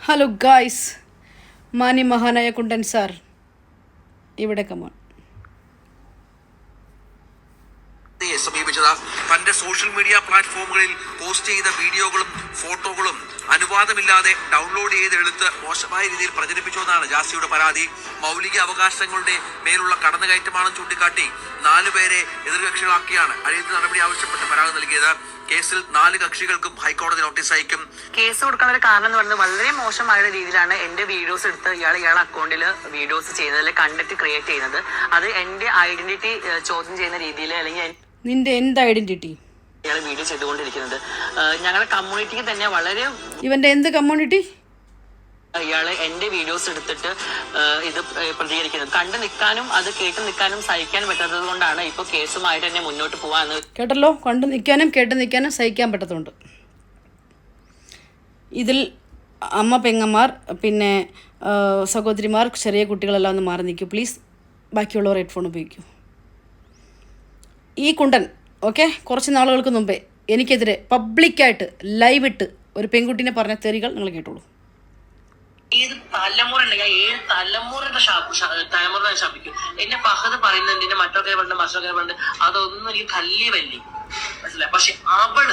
Hello guys മാനി മഹാനായ കുണ്ടൻ sir ഇവിടെ come on തന്റെ സോഷ്യൽ മീഡിയ പ്ലാറ്റ്ഫോമുകളിൽ പോസ്റ്റ് ചെയ്ത വീഡിയോകളും ഫോട്ടോകളും അനുവാദമില്ലാതെ ഡൗൺലോഡ് ചെയ്ത് എടുത്ത് മോശമായ രീതിയിൽ പ്രചരിപ്പിച്ചുവെന്നാണ് ജാസിയുടെ പരാതി. മൗലിക അവകാശങ്ങളുടെ മേലുള്ള കടന്നുകയറ്റമാണെന്ന് ചൂണ്ടിക്കാട്ടി നാലുപേരെ എതിർകക്ഷികളാക്കിയാണ് അഴിയത്ത് നടപടി ആവശ്യപ്പെട്ട് പരാതി നൽകിയത്. കേസിൽ നാല് കക്ഷികൾക്കും ഹൈക്കോടതി നോട്ടീസ് അയക്കും. കേസ് കൊടുക്കാൻ ഒരു കാരണം എന്ന് പറയുന്നത് വളരെ മോശമായ രീതിയിലാണ് എന്റെ വീഡിയോസ് എടുത്ത് ഇയാൾ ഇയാളെ അക്കൗണ്ടിൽ വീഡിയോസ് ചെയ്യുന്നതിൽ കണ്ടന്റ് ക്രിയേറ്റ് ചെയ്യുന്നത്. അത് എന്റെ ഐഡന്റിറ്റി ചോദ്യം ചെയ്യുന്ന രീതിയിൽ അല്ലെങ്കിൽ നിന്റെ എന്ത് ഐഡന്റിറ്റി വീഡിയോ ചെയ്തുകൊണ്ടിരിക്കുന്നത്. ഞങ്ങളുടെ കമ്മ്യൂണിറ്റിക്ക് തന്നെ വളരെ ഇവന്റെ എന്ത് കമ്മ്യൂണിറ്റി ഇയാൾ എന്റെ വീഡിയോസ് എടുത്തിട്ട് ഇത് പ്രതികരിക്കുന്നത്. കണ്ടു നിൽക്കാനും അത് കേട്ട് നിൽക്കാനും സഹിക്കാൻ പറ്റാത്തത് കൊണ്ടാണ് ഇപ്പൊ കേസുമായിട്ട് തന്നെ മുന്നോട്ട് പോവാന്ന് കേട്ടല്ലോ? കണ്ടു നിൽക്കാനും കേട്ട് നിൽക്കാനും സഹിക്കാൻ പറ്റത്തുണ്ട്. ഇതിൽ അമ്മ പെങ്ങന്മാർ പിന്നെ സഹോദരിമാർ ചെറിയ കുട്ടികളെല്ലാം ഒന്ന് മാറി നിൽക്കൂ. പ്ലീസ് ബാക്കിയുള്ളവർ ഹെഡ്ഫോൺ ഉപയോഗിക്കൂ. ഈ കുണ്ടൻ ഓക്കെ കുറച്ച് നാളുകൾക്ക് മുമ്പേ എനിക്കെതിരെ പബ്ലിക്കായിട്ട് ലൈവ് ഇട്ട് ഒരു പെൺകുട്ടീനെ പറഞ്ഞ തെറികൾ നിങ്ങൾ കേട്ടോളൂ. ഏത് തലമുറ ഉണ്ടെങ്കിൽ ഏത് തലമുറയുടെ തലമുറ ശപിക്കും. എന്നെ പഹത് പറയുന്നുണ്ട് എന്നെ മറ്റൊക്കെ പറഞ്ഞ് മറ്റൊക്കെ പറഞ്ഞ്. അതൊന്നും എനിക്ക് തല്ലി വല്ലി മനസ്സിലായി? പക്ഷെ അവൾ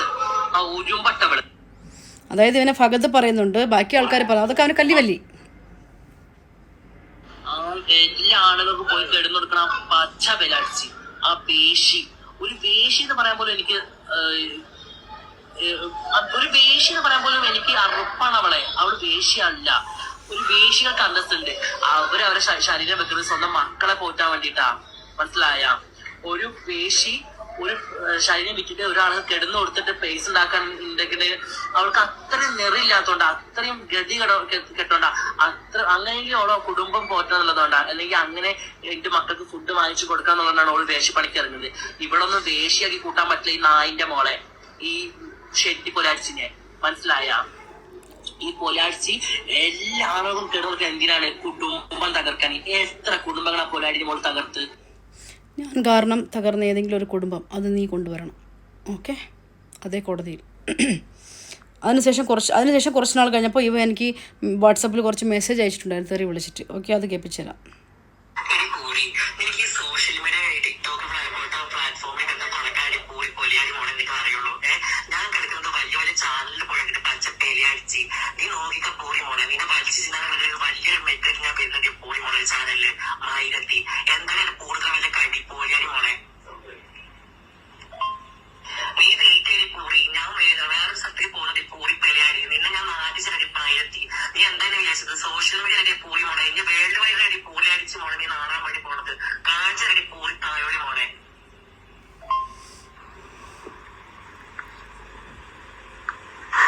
ആ ഉരുമ്പട്ടവൾ. അതായത് ഇവനെ ഭഗത് പറയുന്നുണ്ട് ബാക്കി ആൾക്കാർ പറഞ്ഞു അതൊക്കെ അവന് കല്ലിവല്ലി എല്ലാ ആളുകൾക്കും പോയി കെടുന്നു കൊടുക്കണം പച്ച ബലാടിച്ച് ആ വേഷി ഒരു വേഷി എന്ന് പറയാൻ പോലും എനിക്ക് ഒരു വേഷി എന്ന് പറയാൻ പോലും എനിക്ക് അറുപ്പാണ് അവളെ. അവൾ വേഷിയല്ല. ഒരു വേഷികൾക്ക് അന്തസ്സുണ്ട് അവർ അവരെ ശരീരം വെക്കുന്നത് സ്വന്തം മക്കളെ പോറ്റാൻ വേണ്ടിട്ടാ മനസ്സിലായ? ഒരു വേഷി ഒരു ശരീരം വിറ്റിട്ട് ഒരാൾക്ക് കിടന്നു കൊടുത്തിട്ട് പേസ് ഉണ്ടാക്കാൻ ഉണ്ടെങ്കിൽ അവൾക്ക് അത്രയും നെറിയില്ലാത്തോണ്ടാ അത്രയും ഗതി കെട്ടോണ്ട. അത്ര അങ്ങനെയെങ്കിൽ അവളെ കുടുംബം പോറ്റാന്നുള്ളതുകൊണ്ടാ. അല്ലെങ്കിൽ അങ്ങനെ എന്റെ മക്കൾക്ക് ഫുഡ് വാങ്ങിച്ചു കൊടുക്കാന്നുള്ളതാണ് അവൾ വേഷി പണിക്ക് ഇറങ്ങുന്നത്. ഇവളൊന്നും വേഷിയാക്കി കൂട്ടാൻ പറ്റില്ല ഈ നായിന്റെ മോളെ. ഈ ഷെട്ടി പൊലാഴ്ചിനെ മനസ്സിലായ? ഈ പൊലാഴ്ചി എല്ലാ ആളുകളും കിടന്നൊക്കെ എന്തിനാണ്? കുടുംബം തകർക്കാൻ. എത്ര കുടുംബങ്ങളാ പൊലാടി മോൾ തകർത്ത്? ഞാൻ കാരണം തകർന്ന ഏതെങ്കിലും ഒരു കുടുംബം അത് നീ കൊണ്ടുവരണം. ഓക്കെ? അതേ കോടതിയിൽ. അതിനുശേഷം കുറച്ച് അതിനുശേഷം കുറച്ച് നാൾ കഴിഞ്ഞപ്പോൾ ഇവ എനിക്ക് വാട്സപ്പിൽ കുറച്ച് മെസ്സേജ് അയച്ചിട്ടുണ്ടായിരുന്നു. തെറി വിളിച്ചിട്ട്. ഓക്കെ അത് കേൾപ്പിച്ചു തരാം എടി കൂടി എനിക്ക് ഈ സോഷ്യൽ മീഡിയ ടിക്ടോക്ക് പോലത്തെ പ്ലാറ്റ്ഫോമിൽ നിന്ന് പണക്കാരി കൂടി പൊലിയാടി മോളെ എനിക്ക് അറിയുള്ളൂ ഏഹ് ഞാൻ കിടക്കുന്നത് വലിയ വലിയ ചാനലിൽ പോലെ എനിക്ക് പച്ച പെലിയടിച്ച് നീ നോക്കിക്ക പോയി മോളെ നിന്നെ വലിച്ചു ചിന്താൻ വലിയൊരു മെത്തേഡ് ഞാൻ വരുന്നുണ്ട് പോയി മോളെ ചാനലിൽ ആയിരത്തി എന്തായാലും കൂടുതൽ വലിയ കടി പോയാടി മോളെ നീ വെയിറ്റ് ചെയ്ത് കൂടി ഞാൻ വേ- വേറെ സ്ഥലത്തേക്ക് പോകുന്നത് പൂരി പെലയാടി നിന്നെ ഞാൻ നാട്ടിച്ചടി ആയിരത്തി നീ എന്തായാലും വിചാരിച്ചത് സോഷ്യൽ മീഡിയ അടി പൂരി മോളെ ഇനി വേൾഡ് വൈഡ് അടി പൂരി അടിച്ച് മോളെ നീ നാടാൻ വേണ്ടി പോണത് കാഴ്ച പൂരി തായോടി മോളെ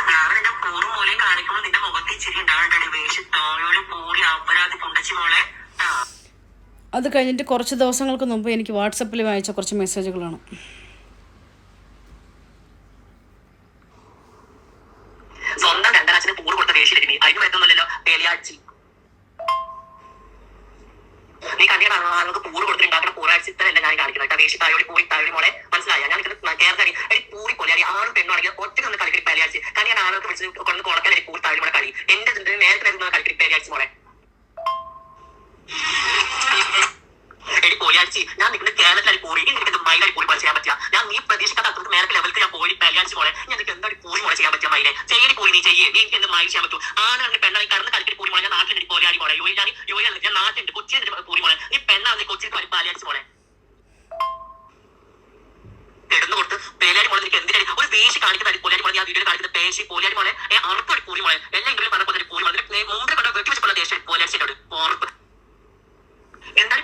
ഞാൻ നിന്റെ പൂറും മൂലയും കാണിക്കുമ്പോൾ നിന്റെ മുഖത്തെ ചിരി ഉണ്ടാകണ്ടടി വേഷി കൂടി പൂരി അപരാധി കുണ്ടച്ചി മോളെ അത് കഴിഞ്ഞിട്ട് കുറച്ച് ദിവസങ്ങൾക്ക് മുമ്പ് എനിക്ക് വാട്സപ്പിൽ വായിച്ച കുറച്ച് മെസ്സേജുകളാണ്. സ്വന്തം രണ്ടരാശിന് പൂറ് കൊടുത്ത വേഷിയിലേക്ക് നീ. അതിന് പറ്റുന്നില്ലല്ലോ നീ കണ്ടിയ ആളുകൾക്ക് പൂറ് കൊടുത്തിട്ടുണ്ടാക്കുന്ന പൂറാഴ്ച ഇത്രയല്ല ഞാൻ കാണിക്കുന്നത് കേട്ടോ. വേഷി തായോടി പൂരി തായോടി മോളെ. മനസ്സിലായ? ഞാൻ കേരളത്തിൽ ഒരു പൂരി അറിയാം ആളും പെണ്ണാണെങ്കിൽ ഒറ്റ ഒന്ന് കളിക്കടി പേലിയാഴ്ച കാരണം ആളുകൾക്ക് വിളിച്ച് കൊണ്ട് കൊടുക്കാൻ ഒരു പൂരി തായോടി മോളെ കളി. എന്റെ ചിന്തയിൽ നേരത്തെ വരുന്ന കളിക്കടി പേലിയാഴ്ച മോളെ. എടി പോയാഴ്ച ഞാൻ നിങ്ങളുടെ കേരളത്തിൽ പൂരി എനിക്ക് മൈലായി പൂരി പോലെ ചെയ്യാൻ പറ്റില്ല. ഞാൻ നീ പ്രതീക്ഷിക്കാത്ത അത്രയ്ക്ക് മേലത്തെ ലെവലിൽ ഞാൻ പോയി കല്യാണിച്ച് ഞാൻ എനിക്ക് എന്താണ് കൂലി മോളെ ചെയ്യാൻ പറ്റാ മൈലേ ചെയ്യടി കൂലി നീ ചെയ്യേ. നീ എന്ത് മൈൽ ചെയ്യാൻ പറ്റും. ആണ് പെണ്ണായി കറന്ന് കളിക്കടി കൂലി മോളെ ഞാൻ നാട്ടിൽ പോലെയാടി മോളെ. യോയി ഞാൻ യോയി ഞാൻ നാട്ടിൽ കൊച്ചിയിൽ കൂലി മോളെ. നീ പെണ്ണാണ് കൊച്ചിയിൽ കളി പാലിയാഴ്ച മോളെ. കിടന്നു കൊടുത്ത് പേലാരി മോളെ നിനക്ക് എന്തിനാണ് ഒരു വേശി കാണിക്കുന്ന പോലാരി മോളെ ഞാൻ വീഡിയോ കാണിക്കുന്ന പേശി പോലാരി മോളെ. ഏ കൂലി മോളെ. എല്ലാം ഇംഗ്ലീഷ് പറഞ്ഞ പോലെ കൂലി മോളെ. മുമ്പേ കണ്ട വെട്ടി വെച്ചപ്പോൾ ദേശം പോലാരിച്ചോട് ഉറപ്പ്. എന്താണ്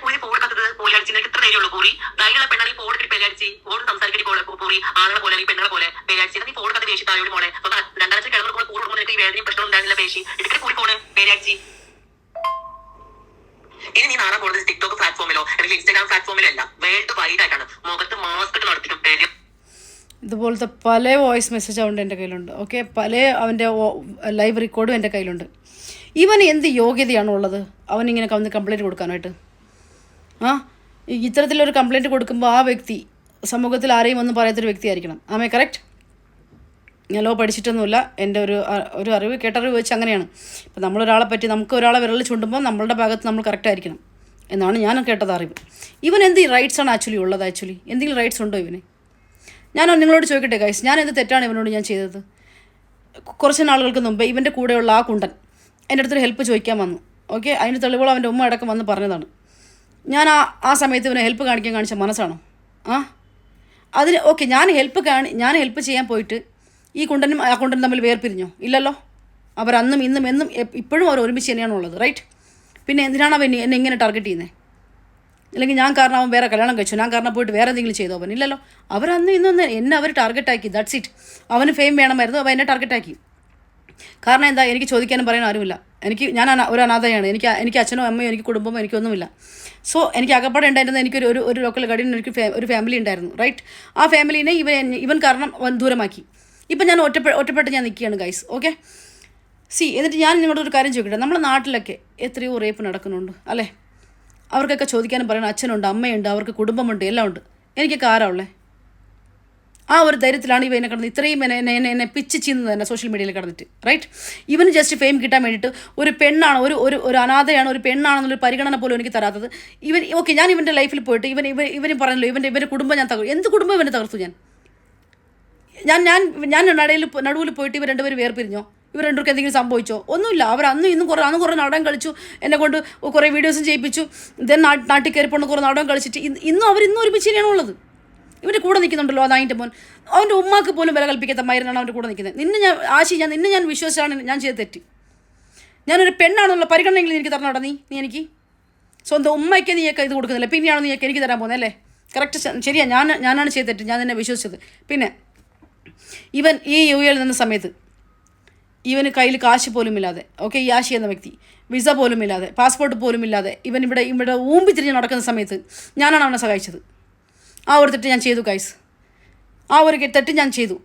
പോലടിച്ച് നിനക്ക് ഇത്ര ധൈര്യമുള്ളൂ പൂരി ധൈര്യമുള്ള പെണ്ണാണ് ഈ പോടിട്ട് പേരാടിച്ച് ഫോൺ സംസാരിക്കടി പോലെ പൂരി ആണുങ്ങളെ പോലെ അല്ലെങ്കിൽ പെണ്ണുകളെ പോലെ പേരാടിച്ച് നീ പോടുക്കത്ത് വേഷി താഴെ മോളെ? രണ്ടാഴ്ച കിടന്നു കൂടെ കൂടെ നിനക്ക് ഈ വേദനയും പ്രശ്നം ഉണ്ടായിരുന്നില്ല വേഷി ഇടുക്കി കൂടി പോണ് പേരാടിച്ച് ഇനി നീ നാളെ പോകുന്നത് ടിക്ടോക്ക് പ്ലാറ്റ്ഫോമിലോ അല്ലെങ്കിൽ ഇൻസ്റ്റാഗ്രാം പ്ലാറ്റ്ഫോമിലോ അല്ല. വേൾഡ് വൈഡ് ആയിട്ടാണ്. മുഖത്ത് മാസ്ക് ഇട്ട് നടത്തിയിട്ട് പേര് ഇതുപോലത്തെ പല വോയിസ് മെസ്സേജ് അവന്റെ എന്റെ കയ്യിലുണ്ട്. ഓക്കെ പല അവന്റെ ലൈവ് റെക്കോർഡും എന്റെ കയ്യിലുണ്ട്. ഇവന് എന്ത് യോഗ്യതയാണുള്ളത്? അവനിങ്ങനെ വന്ന് കംപ്ലൈന്റ് കൊടുക്കാനായിട്ട്. ആ? ഇത്തരത്തിലൊരു കംപ്ലൈന്റ് കൊടുക്കുമ്പോൾ ആ വ്യക്തി സമൂഹത്തിൽ ആരെയും ഒന്നും പറയാത്തൊരു വ്യക്തിയായിരിക്കണം. ആമേ കറക്റ്റ് ഞാൻ ലോ പഠിച്ചിട്ടൊന്നുമില്ല. എന്റെ ഒരു ഒരു അറിവ് കേട്ടറിവ് വെച്ച് അങ്ങനെയാണ്. ഇപ്പം നമ്മളൊരാളെ പറ്റി നമുക്ക് ഒരാളെ വിരൽ ചുണ്ടുമ്പോൾ നമ്മളുടെ ഭാഗത്ത് നമ്മൾ കറക്റ്റ് ആയിരിക്കണം എന്നാണ് ഞാൻ കേട്ടത് അറിവ്. ഇവൻ എന്ത് റൈറ്റ്സ് ആണ് ആക്ച്വലി ഉള്ളത് ആക്ച്വലി എന്തെങ്കിലും റൈറ്റ്സ് ഉണ്ടോ ഇവന്? ഞാൻ നിങ്ങളോട് ചോദിക്കട്ടെ ഗൈസ് ഞാൻ എന്ത് തെറ്റാണ് ഇവനോട് ഞാൻ ചെയ്തത്? കുറച്ച് നാളുകൾക്ക് മുമ്പ് ഇവന്റെ കൂടെയുള്ള ആ കുണ്ടൻ എന്റെ അടുത്തൊരു ഹെൽപ്പ് ചോദിക്കാൻ വന്നു. ഓക്കെ അതിന്റെ തെളിവുകൾ അവന്റെ ഉമ്മ അടക്കം വന്ന് പറഞ്ഞതാണ്. ഞാൻ ആ ആ സമയത്ത് ഇവനെ ഹെൽപ്പ് കാണിക്കാൻ കാണിച്ച മനസ്സാണോ? ആ? അതിന് ഓക്കെ ഞാൻ ഹെൽപ്പ് കാണി ഞാൻ ഹെൽപ്പ് ചെയ്യാൻ പോയിട്ട് ഈ കുണ്ടനും ആ കുണ്ടനും തമ്മിൽ വേർപിരിഞ്ഞോ? ഇല്ലല്ലോ. അവർ അന്നും ഇന്നും എന്നും ഇപ്പോഴും അവർ ഒരുമിച്ച് തന്നെയാണ് ഉള്ളത് റൈറ്റ് പിന്നെ എന്തിനാണ് അവൻ എന്നെ ഇങ്ങനെ ടാർഗറ്റ് ചെയ്യുന്നത് അല്ലെങ്കിൽ ഞാൻ കാരണം അവൻ വേറെ കല്യാണം കഴിച്ചു ഞാൻ കാരണം പോയിട്ട് വേറെ എന്തെങ്കിലും ചെയ്തോ അവൻ ഇല്ലല്ലോ. അവർ അന്നും ഇന്നും എന്നെ അവർ ടാർഗറ്റ് ആക്കി ദാറ്റ്സ് ഇറ്റ് അവന് ഫെയിം വേണമായിരുന്നു അവൻ എന്നെ ടാർഗറ്റ് ആക്കി. കാരണം എന്താ എനിക്ക് ചോദിക്കാനും പറയാനും ആരുമില്ല. എനിക്ക് ഞാൻ ഒരു അനാഥയാണ്. എനിക്ക് എനിക്ക് അച്ഛനോ അമ്മയോ എനിക്ക് കുടുംബമോ എനിക്കൊന്നുമില്ല. സോ എനിക്ക് അകപ്പാടെ ഉണ്ടായിരുന്ന എനിക്കൊരു ഒരു ഒരു ലോക്കൽ ഗാർഡിയൻ എനിക്ക് ഒരു ഫാമിലി ഉണ്ടായിരുന്നു റൈറ്റ് ആ ഫാമിലിനെ ഇവൻ ഇവൻ കാരണം ദൂരമാക്കി. ഇപ്പം ഞാൻ ഒറ്റപ്പെ ഒറ്റപ്പെട്ട് ഞാൻ നിൽക്കുകയാണ് ഗൈസ് ഓക്കെ സി എന്നിട്ട് ഞാൻ നിങ്ങളോട് ഒരു കാര്യം ചോദിക്കട്ടെ? നമ്മുടെ നാട്ടിലൊക്കെ എത്രയോ റേപ്പ് നടക്കുന്നുണ്ട് അല്ലേ? അവർക്കൊക്കെ ചോദിക്കാനും പറയണം അച്ഛനുണ്ട് അമ്മയുണ്ട് അവർക്ക് കുടുംബമുണ്ട് എല്ലാം ഉണ്ട് എനിക്കൊക്കെ ആരാ ഉള്ളത് ആ ഒരു ധൈര്യത്തിലാണ് ഇവ എന്നെ കിടന്ന് ഇത്രയും എന്നെ എന്നെ എന്നെ പിച്ച് ചെയ്യുന്നത് തന്നെ സോഷ്യൽ മീഡിയയിൽ കിടന്നിട്ട് റൈറ്റ് ഇവന് ജസ്റ്റ് ഫെയിം കിട്ടാൻ വേണ്ടിയിട്ട് ഒരു പെണ്ണാണ് ഒരു ഒരു ഒരു അനാഥയാണ് ഒരു പെണ്ണാണെന്നൊരു പരിഗണന പോലും എനിക്ക് തരാത്തത്. ഇവൻ ഓക്കെ ഞാൻ ഇവന്റെ ലൈഫിൽ പോയിട്ട് ഇവൻ ഇവൻ ഇവനും പറഞ്ഞല്ലോ ഇവന്റെ ഇവന്റെ കുടുംബം ഞാൻ തകർത്തു എന്ത് കുടുംബം ഇവനെ തകർത്തു ഞാൻ? ഞാൻ ഞാൻ ഞാൻ നടയിൽ നടുവിൽ പോയിട്ട് ഇവർ രണ്ടുപേരും വേർപിരിഞ്ഞോ? ഇവർ രണ്ടുപേർക്ക് എന്തെങ്കിലും സംഭവിച്ചോ? ഒന്നുമില്ല. അവർ അന്നും ഇന്നും കുറേ അന്ന് കുറേ നാടകം കളിച്ചു എന്നെ കൊണ്ട് കുറേ വീഡിയോസും ചെയ്യിപ്പിച്ചു ദെൻ നാട്ടിൽ കയറിപ്പോണ്ട് കുറേ നാടകം കളിച്ചിട്ട് ഇന്നും അവർ ഇന്നും ഒരുമിച്ച് തന്നെയാണ് ഉള്ളത് ഇവന്റെ കൂടെ നിൽക്കുന്നുണ്ടല്ലോ അതായിട്ട് മോൻ. അവന്റെ ഉമ്മാക്ക് പോലും വില കൽപ്പിക്കാത്ത മൈരനാണ് അവന്റെ കൂടെ നിൽക്കുന്നത്. നിന്നെ ഞാൻ ആശി ഞാൻ നിന്നെ ഞാൻ വിശ്വസിച്ചാണ് ഞാൻ ചെയ്ത തെറ്റി. ഞാനൊരു പെണ്ണാണെന്നുള്ള പരിഗണനയെങ്കിലും എനിക്ക് തരണം നീ നീ എനിക്ക് സ്വന്തം ഉമ്മയ്ക്ക് നീയൊക്കെ ഇത് കൊടുക്കുന്നില്ല? പിന്നെയാണ് നീയൊക്കെ എനിക്ക് തരാൻ പോകുന്നത് അല്ലേ? കറക്റ്റ് ശരിയാണ് ഞാൻ ഞാനാണ് ചെയ്ത തെറ്റ്. ഞാൻ നിന്നെ വിശ്വസിച്ചത്. പിന്നെ ഇവൻ ഈ യു എയിൽ നിന്ന സമയത്ത് ഇവന് കയ്യിൽ കാശ് പോലുമില്ലാതെ ഓക്കെ ഈ ആശി എന്ന വ്യക്തി വിസ പോലുമില്ലാതെ പാസ്പോർട്ട് പോലുമില്ലാതെ ഇവൻ ഇവിടെ ഇവിടെ ഊമ്പിത്തിരിഞ്ഞ് നടക്കുന്ന സമയത്ത് ഞാനാണ് അവനെ സഹായിച്ചത്. ആ ഒരു തെറ്റ് ഞാൻ ചെയ്തു ഗൈസ് ആ ഒരു തെറ്റ് ഞാൻ ചെയ്തു.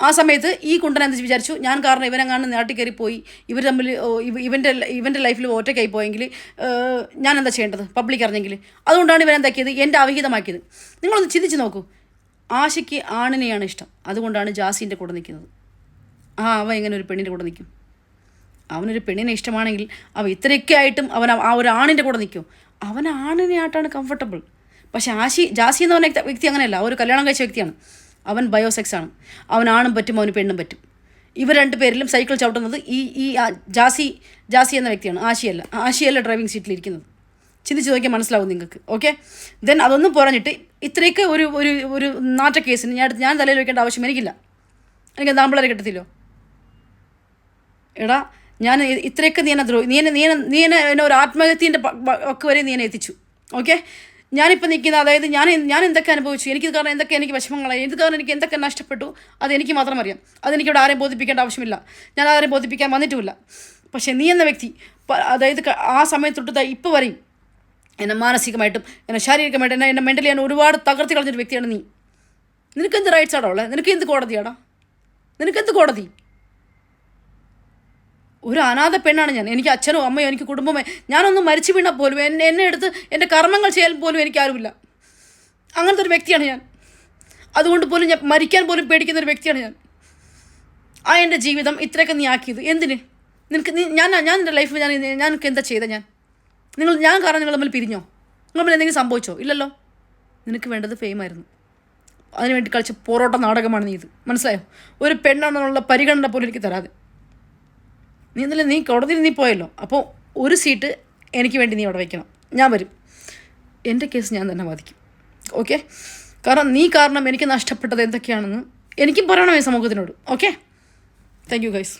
ആ സമയത്ത് ഈ കുണ്ടൻ എന്ത് വിചാരിച്ചു? ഞാൻ കാരണം ഇവനെങ്ങാണ്ട് നാട്ടിൽ കയറി പോയി. ഇവർ തമ്മിൽ ഇവന്റെ ഇവന്റെ ലൈഫിൽ ഒറ്റയ്ക്കായി പോയെങ്കിൽ ഞാൻ എന്താ ചെയ്യേണ്ടത്? പബ്ലിക് അറിഞ്ഞെങ്കിൽ. അതുകൊണ്ടാണ് ഇവൻ എന്താക്കിയത്? എന്റെ അവിഹിതമാക്കിയത്. നിങ്ങളൊന്ന് ചിന്തിച്ച് നോക്കൂ. ആശയ്ക്ക് ആണിനെയാണ് ഇഷ്ടം. അതുകൊണ്ടാണ് ജാസിന്റെ കൂടെ നിൽക്കുന്നത്. ആ അവൻ എങ്ങനെ ഒരു പെണ്ണിന്റെ കൂടെ നിൽക്കും. അവനൊരു പെണ്ണിനെ ഇഷ്ടമാണെങ്കിൽ അവൻ ഇത്രയൊക്കെ ആയിട്ടും അവൻ ആ ഒരു ആണിന്റെ കൂടെ നിൽക്കും. അവൻ ആണിനെ ആയിട്ടാണ് കംഫർട്ടബിൾ പക്ഷേ ആശി ജാസി എന്ന് പറഞ്ഞ വ്യക്തി- അങ്ങനെയല്ല. ഒരു കല്യാണം കഴിച്ച വ്യക്തിയാണ്. അവൻ ബയോസെക്സ് ആണ്. അവൻ ആണും പറ്റും അവന് പെണ്ണും പറ്റും. ഇവർ രണ്ട് പേരിലും സൈക്കിൾ ചവിട്ടുന്നത് ഈ ഈ ജാസി ജാസി എന്ന വ്യക്തിയാണ്. ആശിയല്ല ആശിയല്ല ഡ്രൈവിംഗ് സീറ്റിൽ ഇരിക്കുന്നത്. ചിന്തിച്ച് നോക്കിയാൽ മനസ്സിലാവും നിങ്ങൾക്ക്. ഓക്കെ ദെൻ അതൊന്നും പറഞ്ഞിട്ട് ഇത്രയൊക്കെ ഒരു ഒരു ഒരു നാട്ട കേസിന് ഞാൻ ഞാൻ തലയിൽ വെക്കേണ്ട ആവശ്യം എനിക്കില്ല. എനിക്ക് നാമ്പിളരെ കിട്ടത്തില്ലോ? എടാ ഞാൻ ഇത്രയൊക്കെ നീ എന്നെ ദ്രോഹി നീ എന്നെ നീ എന്നെ നീ എന്നെ ഒരു ആത്മഹത്യന്റെ ഒക്കെ വരെ നീ എന്നെ എത്തിച്ചു. ഓക്കെ ഞാനിപ്പോൾ നിൽക്കുന്ന അതായത് ഞാൻ ഞാൻ എന്തൊക്കെ അനുഭവിച്ചു എനിക്ക് ഇത് കാരണം എന്തൊക്കെ എനിക്ക് വിഷമങ്ങളായി ഇത് കാരണം എനിക്ക് എന്തൊക്കെ നഷ്ടപ്പെട്ടു അത് എനിക്ക് മാത്രം അറിയാം. അതെനിക്കിവിടെ ആരെയും ബോധിപ്പിക്കേണ്ട ആവശ്യമില്ല. ഞാൻ ആരെയും ബോധിപ്പിക്കാൻ വന്നിട്ടുമില്ല. പക്ഷേ നീ എന്ന വ്യക്തി അതായത് ആ സമയത്തൊട്ട് ദാ ഇപ്പോൾ വരെയും എന്നെ മാനസികമായിട്ടും എന്നെ ശാരീരികമായിട്ടും എന്നെ എന്നെ മെന്റലി ഞാൻ ഒരുപാട് തകർത്തി കളഞ്ഞൊരു വ്യക്തിയാണ് നീ. നിനക്ക് എന്ത് റൈറ്റ്സ് ആണോ ഉള്ളത് നിനക്ക് എന്ത് കോടതിയാടാ? നിനക്ക് എന്ത് കോടതി? ഒരു അനാഥ പെണ്ണാണ് ഞാൻ. എനിക്ക് അച്ഛനോ അമ്മയോ എനിക്ക് കുടുംബമോ ഞാനൊന്നും മരിച്ചു വീണാൽ പോലും എന്നെ എന്നെ എടുത്ത് എന്റെ കർമ്മങ്ങൾ ചെയ്യാൻ പോലും എനിക്ക് ആരുമില്ല. അങ്ങനത്തെ ഒരു വ്യക്തിയാണ് ഞാൻ. അതുകൊണ്ട് പോലും ഞാൻ മരിക്കാൻ പോലും പേടിക്കുന്ന ഒരു വ്യക്തിയാണ് ഞാൻ. ആ എന്റെ ജീവിതം ഇത്രയൊക്കെ നീ ആക്കിയത്. എന്തിന്? നിനക്ക് നീ ഞാൻ ഞാൻ എന്റെ ലൈഫിൽ ഞാൻ ഞാൻ എന്താ ചെയ്ത ഞാൻ? നിങ്ങൾ ഞാൻ കാരണം നിങ്ങൾ തമ്മിൽ പിരിഞ്ഞോ? നിങ്ങൾ തമ്മിൽ എന്തെങ്കിലും സംഭവിച്ചോ? ഇല്ലല്ലോ. നിനക്ക് വേണ്ടത് ഫെയിമായിരുന്നു അതിനുവേണ്ടി കളിച്ച പൊറോട്ട നാടകമാണ് നീ ഇത്. മനസ്സിലായോ? ഒരു പെണ്ണാണെന്നുള്ള പരിഗണന പോലും എനിക്ക് തരാതെ. നീ ഇന്നലെ നീ കോടതിയിൽ നീ പോയല്ലോ. അപ്പോൾ ഒരു സീറ്റ് എനിക്ക് വേണ്ടി നീ അവിടെ വയ്ക്കണം ഞാൻ വരും. എന്റെ കേസ് ഞാൻ തന്നെ വാദിക്കും. ഓക്കെ? കാരണം നീ കാരണം എനിക്ക് നഷ്ടപ്പെട്ടത് എന്തൊക്കെയാണെന്ന് എനിക്കും പറയണമേ സമൂഹത്തിനോട്. ഓക്കെ? Thank you guys